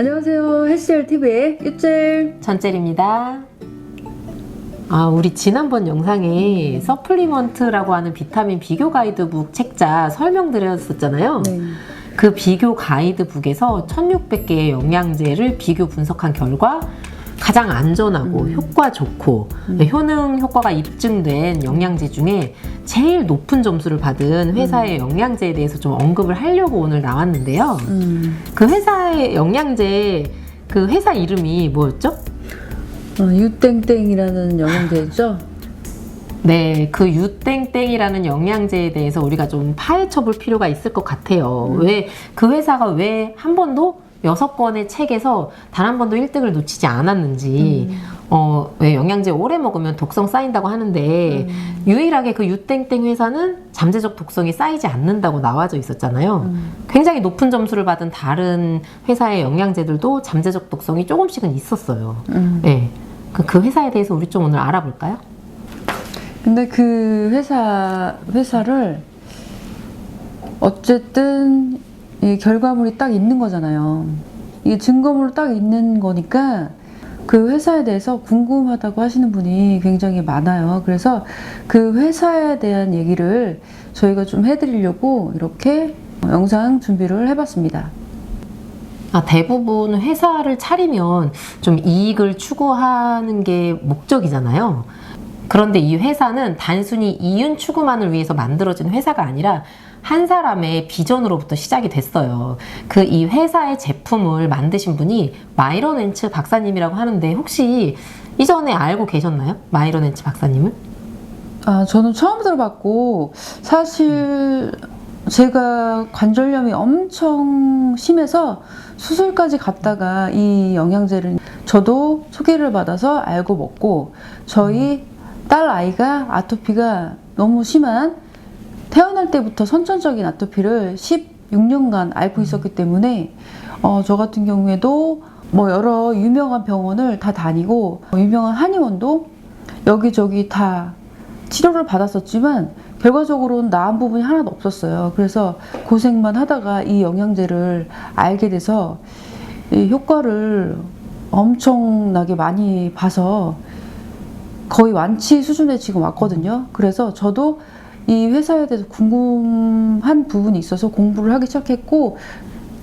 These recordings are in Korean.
안녕하세요. 헬스젤 TV의 유젤. 전젤입니다. 아, 우리 지난번 영상에 서플리먼트라고 하는 비타민 비교 가이드북 책자 설명드렸었잖아요. 네. 그 비교 가이드북에서 1600개의 영양제를 비교 분석한 결과 가장 안전하고 효과 좋고 효능 효과가 입증된 영양제 중에 제일 높은 점수를 받은 회사의 영양제에 대해서 좀 언급을 하려고 오늘 나왔는데요. 음, 그 회사의 영양제 그 회사 이름이 뭐였죠? 어, 유땡땡이라는 영양제죠. 네, 그 유땡땡이라는 영양제에 대해서 우리가 좀 파헤쳐 볼 필요가 있을 것 같아요. 왜그 회사가 왜 한 번도 여섯 권의 책에서 단 한 번도 1등을 놓치지 않았는지, 어, 왜 영양제 오래 먹으면 독성 쌓인다고 하는데, 유일하게 그 유땡땡 회사는 잠재적 독성이 쌓이지 않는다고 나와져 있었잖아요. 굉장히 높은 점수를 받은 다른 회사의 영양제들도 잠재적 독성이 조금씩은 있었어요. 음. 네. 그, 그 회사에 대해서 우리 좀 오늘 알아볼까요? 근데 그 회사 회사를 어쨌든 이 결과물이 딱 있는 거잖아요. 이게 증거물로 딱 있는 거니까 그 회사에 대해서 궁금하다고 하시는 분이 굉장히 많아요. 그래서 그 회사에 대한 얘기를 저희가 좀 해드리려고 이렇게 영상 준비를 해봤습니다. 아, 대부분 회사를 차리면 좀 이익을 추구하는 게 목적이잖아요. 그런데 이 회사는 단순히 이윤 추구만을 위해서 만들어진 회사가 아니라 한 사람의 비전으로부터 시작이 됐어요. 그 이 회사의 제품을 만드신 분이 마이런 앤츠 박사님이라고 하는데 혹시 이전에 알고 계셨나요? 마이런 앤츠 박사님을? 아, 저는 처음 들어봤고, 사실 제가 관절염이 엄청 심해서 수술까지 갔다가 이 영양제를 저도 소개를 받아서 알고 먹고, 저희 딸 아이가 아토피가 너무 심한 태어날 때부터 선천적인 아토피를 16년간 앓고 있었기 때문에 어, 저 같은 경우에도 뭐 여러 유명한 병원을 다 다니고 유명한 한의원도 여기저기 다 치료를 받았었지만 결과적으로는 나은 부분이 하나도 없었어요. 그래서 고생만 하다가 이 영양제를 알게 돼서 이 효과를 엄청나게 많이 봐서 거의 완치 수준에 지금 왔거든요. 그래서 저도 이 회사에 대해서 궁금한 부분이 있어서 공부를 하기 시작했고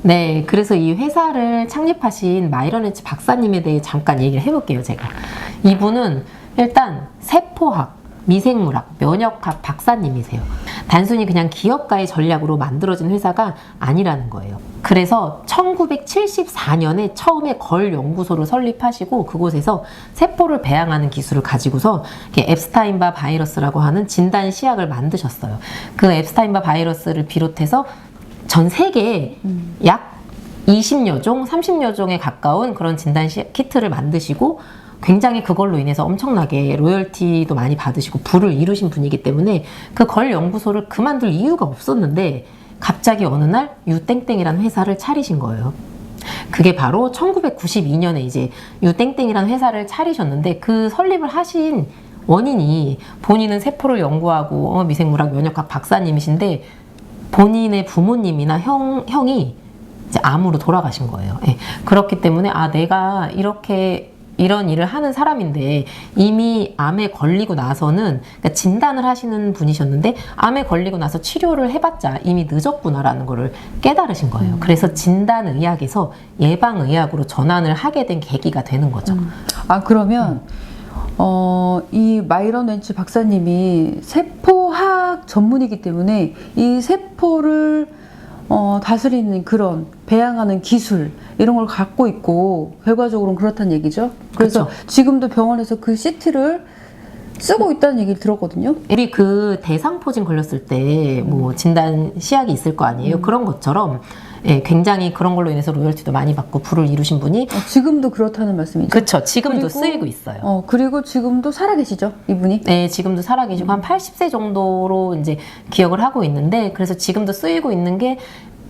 네, 그래서 이 회사를 창립하신 앤츠 박사님에 대해 잠깐 얘기를 해볼게요, 제가. 이분은 일단 세포학, 미생물학, 면역학 박사님이세요. 단순히 그냥 기업가의 전략으로 만들어진 회사가 아니라는 거예요. 그래서 1974년에 처음에 걸 연구소를 설립하시고 그곳에서 세포를 배양하는 기술을 가지고서 앱스타인바 바이러스라고 하는 진단 시약을 만드셨어요. 그 앱스타인바 바이러스를 비롯해서 전 세계에 약 20여 종, 30여 종에 가까운 그런 진단 시- 키트를 만드시고 굉장히 그걸로 인해서 엄청나게 로열티도 많이 받으시고 부를 이루신 분이기 때문에 그 걸 연구소를 그만둘 이유가 없었는데 갑자기 어느 날 유땡땡이라는 회사를 차리신 거예요. 그게 바로 1992년에 이제 유땡땡이라는 회사를 차리셨는데 그 설립을 하신 원인이 본인은 세포를 연구하고 어, 미생물학 면역학 박사님이신데 본인의 부모님이나 형, 형이 이제 암으로 돌아가신 거예요. 예. 그렇기 때문에 아 내가 이렇게 이런 일을 하는 사람인데 이미 암에 걸리고 나서는 그러니까 진단을 하시는 분이셨는데 암에 걸리고 나서 치료를 해봤자 이미 늦었구나라는 거를 깨달으신 거예요. 그래서 진단의학에서 예방의학으로 전환을 하게 된 계기가 되는 거죠. 아 그러면 어, 이 마이런 웬츠 박사님이 세포학 전문이기 때문에 이 세포를 어, 다스리는 그런 배양하는 기술 이런 걸 갖고 있고 결과적으로는 그렇다는 얘기죠. 그래서 그쵸. 지금도 병원에서 그 CT를 쓰고 있다는 얘기를 들었거든요. 우리 그 대상포진 걸렸을 때 뭐 진단 시약이 있을 거 아니에요. 그런 것처럼 예, 굉장히 그런 걸로 인해서 로열티도 많이 받고 부를 이루신 분이 어, 지금도 그렇다는 말씀이죠. 그쵸 지금도 그리고- 쓰이고 있어요. 어, 그리고 지금도 살아계시죠, 이분이. 네, 지금도 살아계시고 한 80세 정도로 이제 기억을 하고 있는데 그래서 지금도 쓰이고 있는 게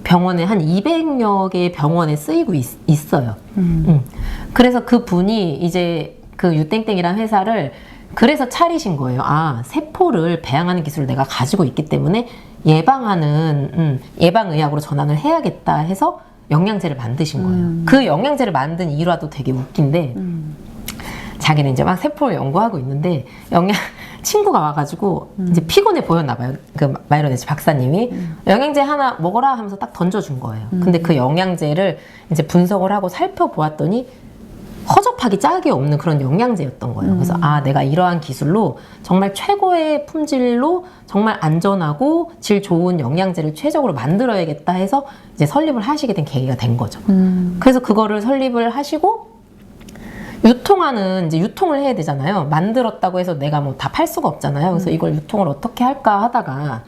병원에 한 200여 개의 병원에 쓰이고 있, 어요 음. 그래서 그 분이 이제 그 유땡땡이라는 회사를 그래서 차리신 거예요. 아, 세포를 배양하는 기술을 내가 가지고 있기 때문에 예방하는 음, 예방의학으로 전환을 해야겠다 해서 영양제를 만드신 거예요. 음. 그 영양제를 만든 일화도 되게 웃긴데 음. 자기는 이제 막 세포를 연구하고 있는데 영양 친구가 와가지고 이제 피곤해 보였나 봐요. 그 마이로네즈 박사님이 영양제 하나 먹어라 하면서 딱 던져준 거예요. 근데 그 영양제를 이제 분석을 하고 살펴보았더니 허접하기 짝이 없는 그런 영양제였던 거예요. 그래서 아 내가 이러한 기술로 정말 최고의 품질로 정말 안전하고 질 좋은 영양제를 최적으로 만들어야겠다 해서 이제 설립을 하시게 된 계기가 된 거죠. 음. 그래서 그거를 설립을 하시고 유통하는 이제 유통을 해야 되잖아요. 만들었다고 해서 내가 뭐 다 팔 수가 없잖아요. 그래서 이걸 유통을 어떻게 할까 하다가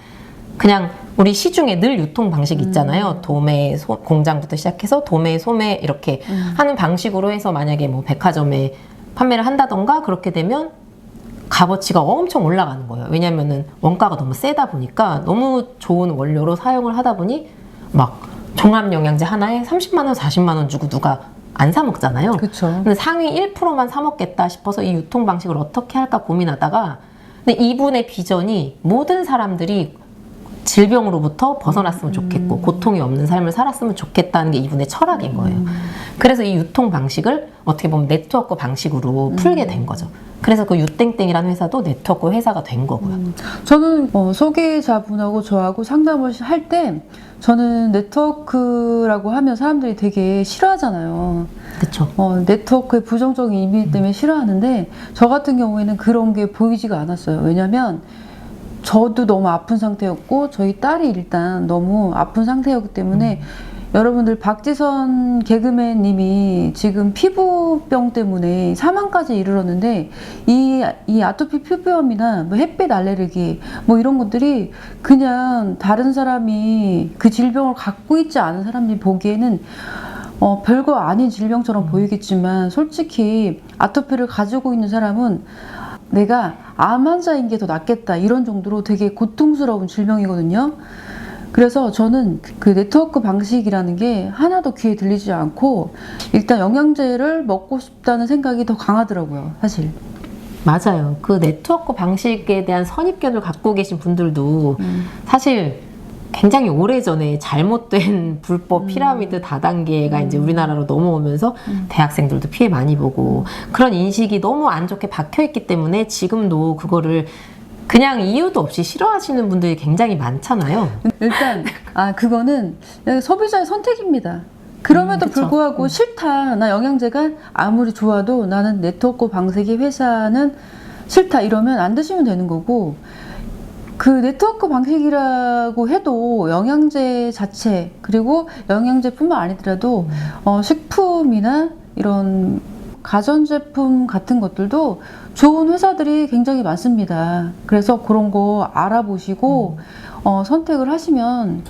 그냥 우리 시중에 늘 유통 방식 있잖아요. 도매 소- 공장부터 시작해서 도매 소매 이렇게 하는 방식으로 해서 만약에 뭐 백화점에 판매를 한다던가 그렇게 되면 값어치가 엄청 올라가는 거예요. 왜냐면은 원가가 너무 세다 보니까 너무 좋은 원료로 사용을 하다 보니 막 종합 영양제 하나에 30만 원, 40만 원 주고 누가 안 사 먹잖아요. 그쵸. 근데 상위 1%만 사 먹겠다 싶어서 이 유통 방식을 어떻게 할까 고민하다가 근데 이분의 비전이 모든 사람들이 질병으로부터 벗어났으면 좋겠고 고통이 없는 삶을 살았으면 좋겠다는 게 이분의 철학인 거예요. 그래서 이 유통 방식을 어떻게 보면 네트워크 방식으로 풀게 된 거죠. 그래서 그 유땡땡이라는 회사도 네트워크 회사가 된 거고요. 저는 어, 소개자분하고 저하고 상담을 할 때 저는 네트워크라고 하면 사람들이 되게 싫어하잖아요. 그렇죠. 어, 네트워크의 부정적인 이미지 때문에 싫어하는데 저 같은 경우에는 그런 게 보이지가 않았어요. 왜냐면 저도 너무 아픈 상태였고 저희 딸이 일단 너무 아픈 상태였기 때문에 여러분들 박지선 개그맨님이 지금 피부병 때문에 사망까지 이르렀는데 이, 이 아토피 피부염이나 뭐 햇빛 알레르기 뭐 이런 것들이 그냥 다른 사람이 그 질병을 갖고 있지 않은 사람들이 보기에는 어, 별거 아닌 질병처럼 보이겠지만 솔직히 아토피를 가지고 있는 사람은 내가 암 환자인 게 더 낫겠다 이런 정도로 되게 고통스러운 질병이거든요. 그래서 저는 그 네트워크 방식이라는 게 하나도 귀에 들리지 않고 일단 영양제를 먹고 싶다는 생각이 더 강하더라고요, 사실. 맞아요. 그 네트워크 방식에 대한 선입견을 갖고 계신 분들도 사실 굉장히 오래전에 잘못된 불법 피라미드 다단계가 이제 우리나라로 넘어오면서 대학생들도 피해 많이 보고 그런 인식이 너무 안 좋게 박혀 있기 때문에 지금도 그거를 그냥 이유도 없이 싫어하시는 분들이 굉장히 많잖아요. 일단 아 그거는 소비자의 선택입니다. 그럼에도 음, 그쵸. 불구하고 싫다. 나 영양제가 아무리 좋아도 나는 네트워크 방식의 회사는 싫다. 이러면 안 드시면 되는 거고 그 네트워크 방식이라고 해도 영양제 자체 그리고 영양제뿐만 아니더라도 어, 식품이나 이런 가전제품 같은 것들도 좋은 회사들이 굉장히 많습니다. 그래서 그런 거 알아보시고 어, 선택을 하시면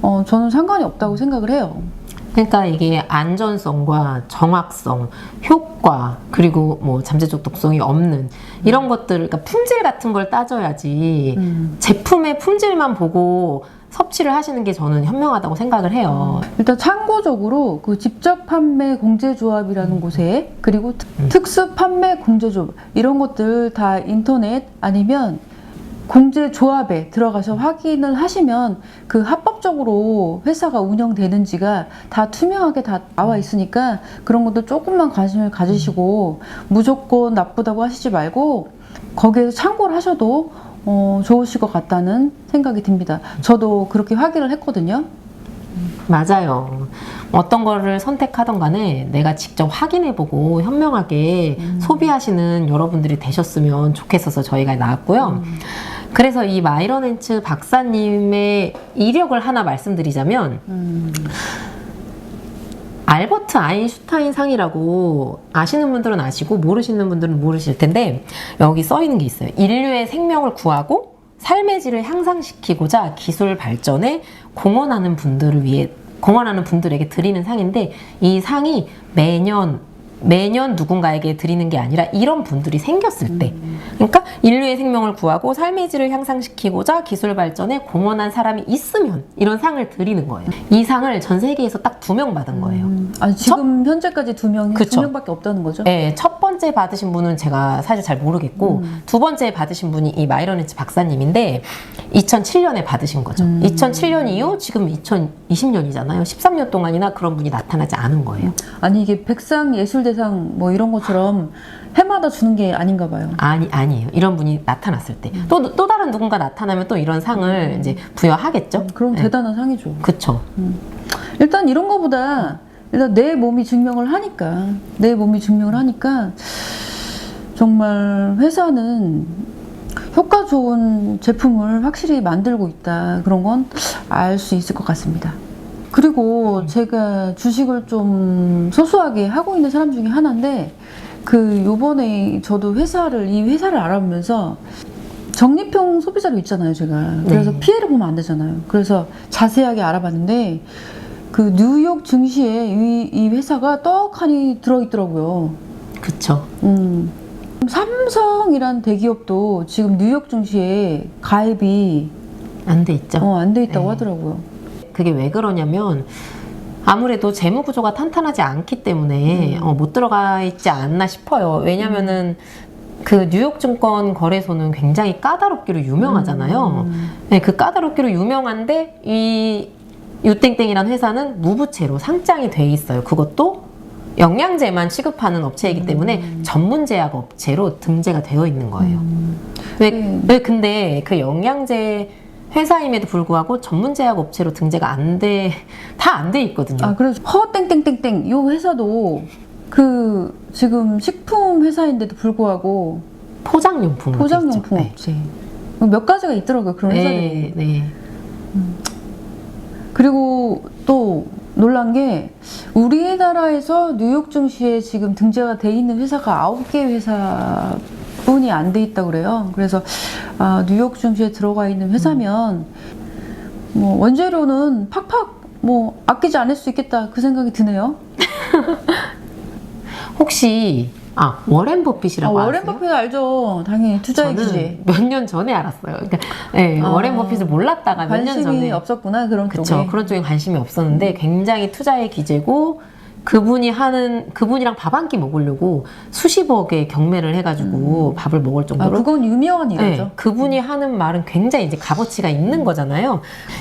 어, 저는 상관이 없다고 생각을 해요. 그러니까 이게 안전성과 정확성, 효과, 그리고 뭐 잠재적 독성이 없는 이런 것들, 그러니까 품질 같은 걸 따져야지 음. 제품의 품질만 보고 섭취를 하시는 게 저는 현명하다고 생각을 해요. 일단 참고적으로 그 직접 판매 공제조합이라는 곳에 그리고 특- 음. 특수 판매 공제조합 이런 것들 다 인터넷 아니면 공제 조합에 들어가서 확인을 하시면 그 합법적으로 회사가 운영되는지가 다 투명하게 다 나와 있으니까 그런 것도 조금만 관심을 가지시고 무조건 나쁘다고 하시지 말고 거기에서 참고를 하셔도 어, 좋으실 것 같다는 생각이 듭니다. 저도 그렇게 확인을 했거든요. 맞아요. 어떤 거를 선택하던 간에 내가 직접 확인해보고 현명하게 소비하시는 여러분들이 되셨으면 좋겠어서 저희가 나왔고요. 그래서 이 마이런앤츠 박사님의 이력을 하나 말씀드리자면 음. 알버트 아인슈타인 상이라고 아시는 분들은 아시고 모르시는 분들은 모르실 텐데 여기 써 있는 게 있어요. 인류의 생명을 구하고 삶의 질을 향상시키고자 기술 발전에 공헌하는 분들을 위해 공헌하는 분들에게 드리는 상인데 이 상이 매년 매년 누군가에게 드리는 게 아니라 이런 분들이 생겼을 때 그러니까 인류의 생명을 구하고 삶의 질을 향상시키고자 기술 발전에 공헌한 사람이 있으면 이런 상을 드리는 거예요. 이 상을 전 세계에서 딱 두 명 받은 거예요. 음, 아니 지금 현재까지 두 명이 그쵸. 두 명밖에 없다는 거죠? 네, 첫 번째 받으신 분은 제가 사실 잘 모르겠고 두 번째 받으신 분이 이 마이러네츠 박사님인데 2007년에 받으신 거죠. 2007년 이후 지금 2020년이잖아요. 13년 동안이나 그런 분이 나타나지 않은 거예요. 아니 이게 백상 예술대 상 뭐 이런 것처럼 해마다 주는 게 아닌가 봐요. 아니 아니에요. 이런 분이 나타났을 때 또 또 다른 누군가 나타나면 또 이런 상을 이제 부여하겠죠. 그럼 네. 대단한 상이죠. 그쵸. 일단 이런 거보다 일단 내 몸이 증명을 하니까 내 몸이 증명을 하니까 정말 회사는 효과 좋은 제품을 확실히 만들고 있다 그런 건 알 수 있을 것 같습니다. 그리고 제가 주식을 좀 소소하게 하고 있는 사람 중에 하나인데 그 요번에 저도 회사를 이 회사를 알아보면서 적립형 소비자로 있잖아요, 제가. 그래서 네. 피해를 보면 안 되잖아요. 그래서 자세하게 알아봤는데 그 뉴욕 증시에 이, 이 회사가 떡하니 들어있더라고요. 그쵸. 음. 삼성이란 대기업도 지금 뉴욕 증시에 가입이 안 돼 있죠. 어, 안 돼 있다고 네. 하더라고요. 그게 왜 그러냐면 아무래도 재무 구조가 탄탄하지 않기 때문에 음. 어, 못 들어가 있지 않나 싶어요. 왜냐면은 그 뉴욕 증권 거래소는 굉장히 까다롭기로 유명하잖아요. 음. 네, 그 까다롭기로 유명한데 이 유땡땡이란 회사는 무부채로 상장이 돼 있어요. 그것도 영양제만 취급하는 업체이기 때문에 전문 제약 업체로 등재가 되어 있는 거예요. 왜, 네. 왜 근데 그 영양제 회사임에도 불구하고 전문 제약 업체로 등재가 안 돼, 다 안 돼 있거든요. 아, 그래서 허땡땡땡땡 요 회사도 그 지금 식품 회사인데도 불구하고 포장용품으로 돼 포장용품 있죠. 업체 몇 가지가 있더라고요 그런 회사들이 네, 네. 그리고 또 놀란 게 우리나라에서 뉴욕 증시에 지금 등재가 돼 있는 회사가 아홉 개 회사 뿐이 안 돼 있다 그래요. 그래서 아, 뉴욕 증시에 들어가 있는 회사면 뭐 원재료는 팍팍 뭐 아끼지 않을 수 있겠다 그 생각이 드네요. 혹시 아 워렌 버핏이라고 아, 워렌 아세요? 버핏 알죠? 당연히 투자의 기재. 몇년 전에 알았어요. 그러니까 네, 아, 워렌 버핏을 몰랐다가 몇 년 관심이 전에 없었구나 그런 그쵸 쪽에. 그런 쪽에 관심이 없었는데 굉장히 투자의 기재고 그분이 하는 그분이랑 밥 한 끼 먹으려고 수십억의 경매를 해가지고 밥을 먹을 아, 정도로 그건 유명한 일이죠. 네, 그분이 하는 말은 굉장히 이제 값어치가 있는 거잖아요.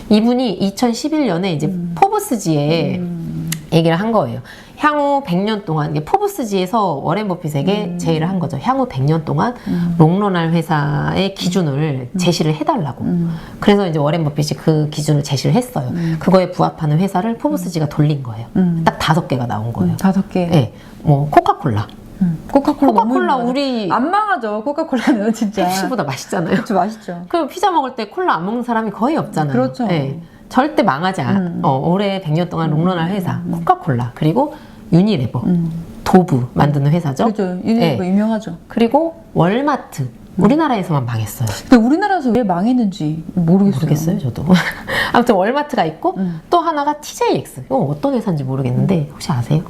이분이 2011년에 이제 포브스지에 음. 얘기를 한 거예요. 향후 100년 동안 포브스지에서 워렌 버핏에게 제의를 한 거죠. 향후 100년 동안 롱런할 회사의 기준을 제시를 해달라고. 음. 그래서 이제 워렌 버핏이 그 기준을 제시를 했어요. 그거에 부합하는 회사를 포브스지가 돌린 거예요. 음. 딱 다섯 개가 나온 거예요. 음, 다섯 개. 네, 뭐 코카콜라. 음. 코카콜라, 코카콜라. 우리 안 망하죠 코카콜라는 진짜. 펩시보다 맛있잖아요. 그렇죠 맛있죠. 그 피자 먹을 때 콜라 안 먹는 사람이 거의 없잖아요. 그렇죠. 네. 절대 망하지 않. 음. 어, 올해 100년 동안 롱런할 회사 코카콜라 그리고 유니레버, 음. 도브 만드는 회사죠. 그렇죠. 유니버 네. 유명하죠. 그리고 월마트 우리나라에서만 망했어요. 근데 우리나라에서 왜 망했는지 모르겠어요. 모르겠어요, 저도. 아무튼 월마트가 있고 음. 또 하나가 TJX. 이거 어떤 회사인지 모르겠는데 혹시 아세요?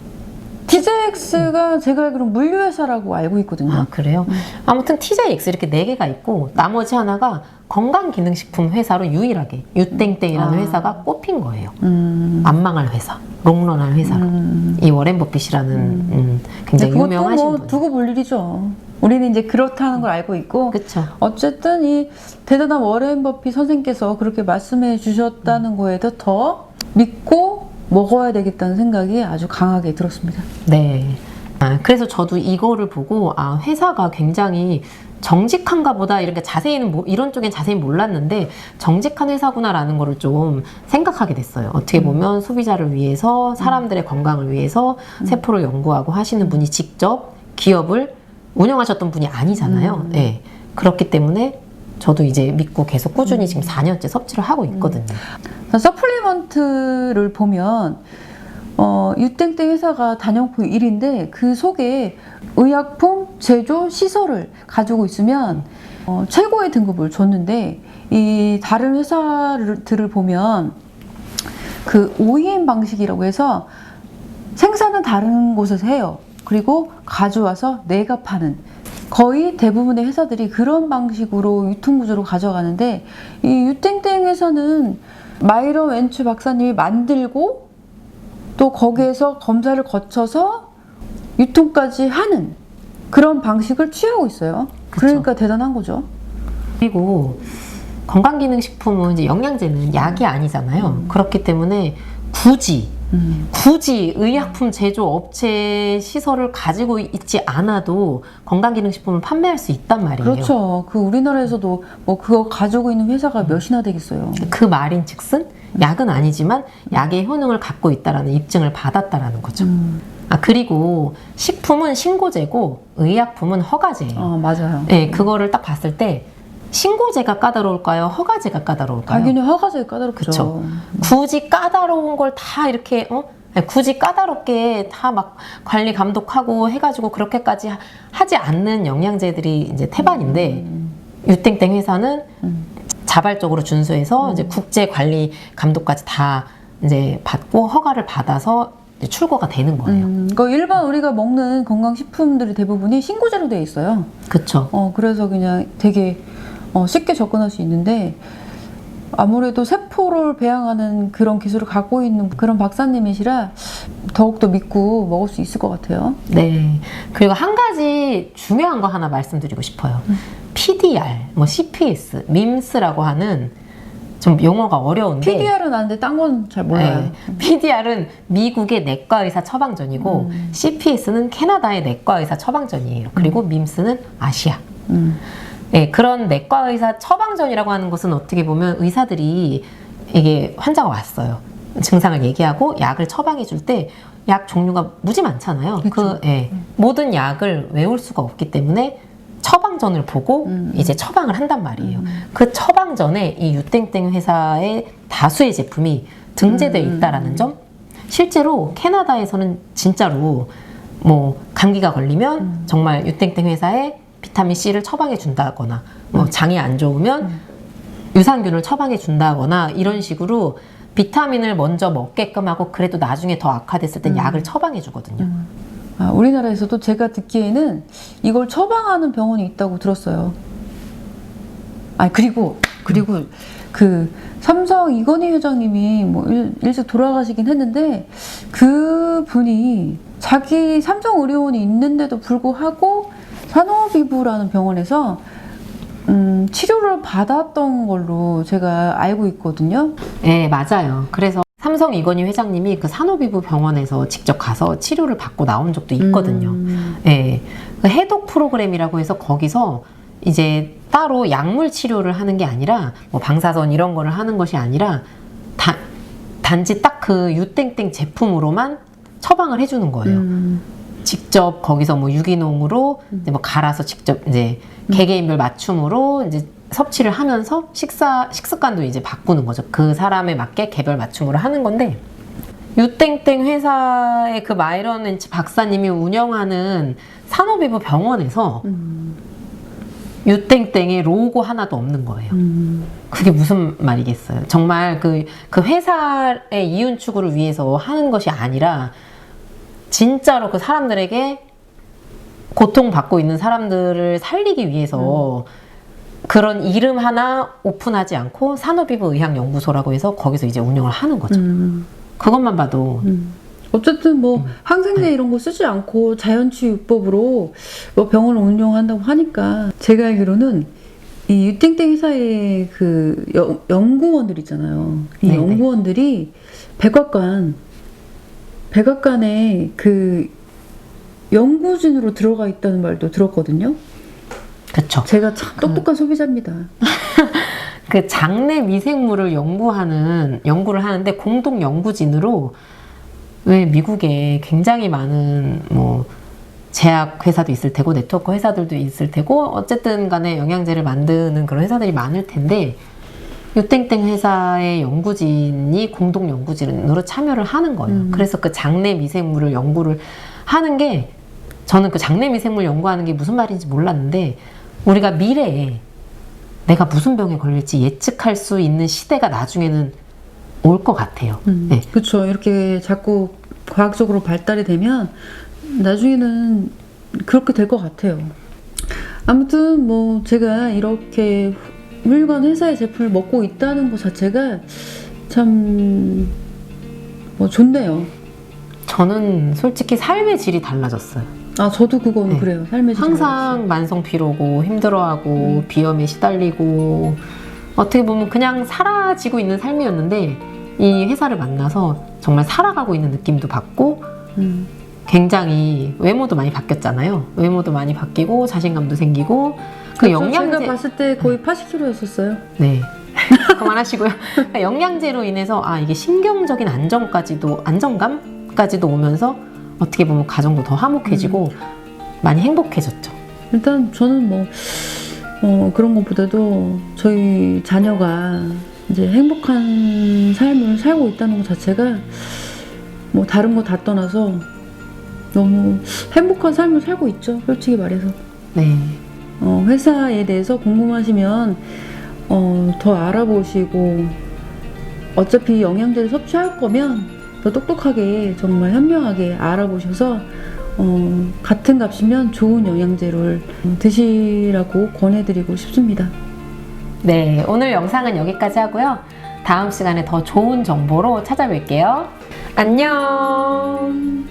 TJX가 제가 알기로는 물류회사라고 알고 있거든요. 아 그래요? 아무튼 TJX 이렇게 네 개가 있고 나머지 하나가 건강기능식품 회사로 유일하게 유땡땡이라는 아. 회사가 꼽힌 거예요. 음. 안 망할 회사, 롱런할 회사로. 음. 이 워렌 버핏이라는 음, 근데 굉장히 그것도 유명하신 뭐 분. 두고 볼 일이죠. 우리는 이제 그렇다는 걸 알고 있고 그쵸. 어쨌든 이 대단한 워렌 버핏 선생께서 그렇게 말씀해 주셨다는 거에도 더 믿고 먹어야 되겠다는 생각이 아주 강하게 들었습니다. 네. 아, 그래서 저도 이거를 보고 아 회사가 굉장히 정직한가 보다 이렇게 자세히는 뭐, 이런 쪽엔 자세히 몰랐는데 정직한 회사구나라는 거를 좀 생각하게 됐어요. 어떻게 보면 소비자를 위해서 사람들의 건강을 위해서 세포를 연구하고 하시는 분이 직접 기업을 운영하셨던 분이 아니잖아요. 네. 그렇기 때문에 저도 이제 믿고 계속 꾸준히 지금 4년째 섭취를 하고 있거든요. 서플리먼트를 보면 어, 유땡땡 회사가 단연코 1인데 그 속에 의약품 제조 시설을 가지고 있으면 어, 최고의 등급을 줬는데 이 다른 회사들을 보면 그 OEM 방식이라고 해서 생산은 다른 곳에서 해요. 그리고 가져와서 내가 파는 거의 대부분의 회사들이 그런 방식으로 유통 구조로 가져가는데 이 유땡땡 회사는 마이러 웬추 박사님이 만들고 또 거기에서 검사를 거쳐서 유통까지 하는 그런 방식을 취하고 있어요. 그쵸. 그러니까 대단한 거죠. 그리고 건강기능식품은 이제 영양제는 약이 아니잖아요. 그렇기 때문에 굳이 음. 굳이 의약품 제조 업체 시설을 가지고 있지 않아도 건강기능식품을 판매할 수 있단 말이에요. 그렇죠. 그 우리나라에서도 뭐 그거 가지고 있는 회사가 몇이나 되겠어요. 그 말인즉슨 약은 아니지만 약의 효능을 갖고 있다라는 입증을 받았다라는 거죠. 음. 아 그리고 식품은 신고제고 의약품은 허가제예요. 어, 맞아요. 네, 그거를 딱 봤을 때 신고제가 까다로울까요? 허가제가 까다로울까요? 당연히 허가제가 까다롭죠. 그쵸. 굳이 까다로운 걸 다 이렇게 어? 아니, 굳이 까다롭게 다 막 관리 감독하고 해가지고 그렇게까지 하- 하지 않는 영양제들이 이제 태반인데 유땡땡 회사는 음. 자발적으로 준수해서 이제 국제 관리 감독까지 다 이제 받고 허가를 받아서 출고가 되는 거예요. 음, 그 일반 우리가 먹는 건강식품들이 대부분이 신고제로 되어 있어요. 그쵸. 어, 그래서 그냥 되게 어, 쉽게 접근할 수 있는데 아무래도 세포를 배양하는 그런 기술을 갖고 있는 그런 박사님이시라 더욱더 믿고 먹을 수 있을 것 같아요. 네. 그리고 한 가지 중요한 거 하나 말씀드리고 싶어요. PDR, 뭐 CPS, MIMS라고 하는 좀 용어가 어려운데 PDR은 아는데 딴 건 잘 몰라요. 네. PDR은 미국의 내과 의사 처방전이고 음. CPS는 캐나다의 내과 의사 처방전이에요. 그리고 MIMS는 아시아. 음. 네, 그런 내과 의사 처방전이라고 하는 것은 어떻게 보면 의사들이 이게 환자가 왔어요. 증상을 얘기하고 약을 처방해 줄 때 약 종류가 무지 많잖아요. 그 그쵸. 예, 모든 약을 외울 수가 없기 때문에 처방전을 보고 음. 이제 처방을 한단 말이에요. 그 처방전에 이 유땡땡 회사의 다수의 제품이 등재되어 음. 있다라는 점. 실제로 캐나다에서는 진짜로 뭐 감기가 걸리면 음. 정말 유땡땡 회사에 비타민 C를 처방해 준다거나 뭐 장이 안 좋으면 유산균을 처방해 준다거나 이런 식으로 비타민을 먼저 먹게끔 하고 그래도 나중에 더 악화됐을 땐 약을 처방해 주거든요. 아, 우리나라에서도 제가 듣기에는 이걸 처방하는 병원이 있다고 들었어요. 아 그리고 그리고 그 삼성 이건희 회장님이 뭐 일, 일찍 돌아가시긴 했는데 그 분이 자기 삼성 의료원이 있는데도 불구하고 산호비부라는 병원에서 음, 치료를 받았던 걸로 제가 알고 있거든요. 네, 맞아요. 그래서 삼성 이건희 회장님이 그 산호비부 병원에서 직접 가서 치료를 받고 나온 적도 있거든요. 음, 네, 그 해독 프로그램이라고 해서 거기서 이제 따로 약물 치료를 하는 게 아니라 뭐 방사선 이런 거를 하는 것이 아니라 다, 단지 딱 그 유땡땡 제품으로만 처방을 해주는 거예요. 음, 직접 거기서 뭐 유기농으로 이제 뭐 갈아서 직접 이제 개개인별 맞춤으로 이제 섭취를 하면서 식사 식습관도 이제 바꾸는 거죠. 그 사람에 맞게 개별 맞춤으로 하는 건데 유땡땡 회사의 그 마이런 앤치 박사님이 운영하는 산호비부 병원에서 음, 유땡땡의 로고 하나도 없는 거예요. 음. 그게 무슨 말이겠어요? 정말 그, 그 회사의 이윤 추구를 위해서 하는 것이 아니라 진짜로 그 사람들에게 고통받고 있는 사람들을 살리기 위해서 그런 이름 하나 오픈하지 않고 산업비부 의학연구소라고 해서 거기서 이제 운영을 하는 거죠. 음. 그것만 봐도 음. 어쨌든 뭐 음. 항생제 이런 거 쓰지 않고 자연치유법으로 뭐 병원을 운영한다고 하니까 제가 알기로는 이 유땡땡 회사의 그 연- 연구원들 있잖아요. 이 네네. 연구원들이 백악관 백악관에 그 연구진으로 들어가 있다는 말도 들었거든요. 그쵸. 제가 참 똑똑한 소비자입니다. 그 장내 미생물을 연구하는 연구를 하는데 공동 연구진으로 왜 미국에 굉장히 많은 뭐 제약 회사도 있을 테고 네트워크 회사들도 있을 테고 어쨌든 간에 영양제를 만드는 그런 회사들이 많을 텐데 유땡땡 회사의 연구진이 공동 연구진으로 참여를 하는 거예요. 음. 그래서 그 장내 미생물을 연구를 하는 게 저는 그 장내 미생물 연구하는 게 무슨 말인지 몰랐는데 우리가 미래에 내가 무슨 병에 걸릴지 예측할 수 있는 시대가 나중에는 올 것 같아요. 음, 네. 그렇죠. 이렇게 자꾸 과학적으로 발달이 되면 나중에는 그렇게 될 것 같아요. 아무튼 뭐 제가 이렇게 훌륭한 회사의 제품을 먹고 있다는 것 자체가 참 뭐 좋네요. 저는 솔직히 삶의 질이 달라졌어요. 아 저도 그건 네. 그래요. 삶의 질 항상 만성 피로고 힘들어하고 비염에 시달리고 어떻게 보면 그냥 사라지고 있는 삶이었는데 이 회사를 만나서 정말 살아가고 있는 느낌도 받고 음. 굉장히 외모도 많이 바뀌었잖아요. 외모도 많이 바뀌고 자신감도 생기고 그 그렇죠. 영양제 제가 봤을 때 거의 80kg였었어요. 네. 그만하시고요. 그러니까 영양제로 인해서 아 이게 심경적인 안정까지도 안정감까지도 오면서 어떻게 보면 가정도 더 화목해지고 많이 행복해졌죠. 일단 저는 뭐 어, 그런 것보다도 저희 자녀가 이제 행복한 삶을 살고 있다는 것 자체가 뭐 다른 거 다 떠나서 너무 행복한 삶을 살고 있죠. 솔직히 말해서 네. 어, 회사에 대해서 궁금하시면 어, 더 알아보시고 어차피 영양제를 섭취할 거면 더 똑똑하게 정말 현명하게 알아보셔서 어, 같은 값이면 좋은 영양제를 드시라고 권해드리고 싶습니다. 네, 오늘 영상은 여기까지 하고요. 다음 시간에 더 좋은 정보로 찾아뵐게요. 안녕!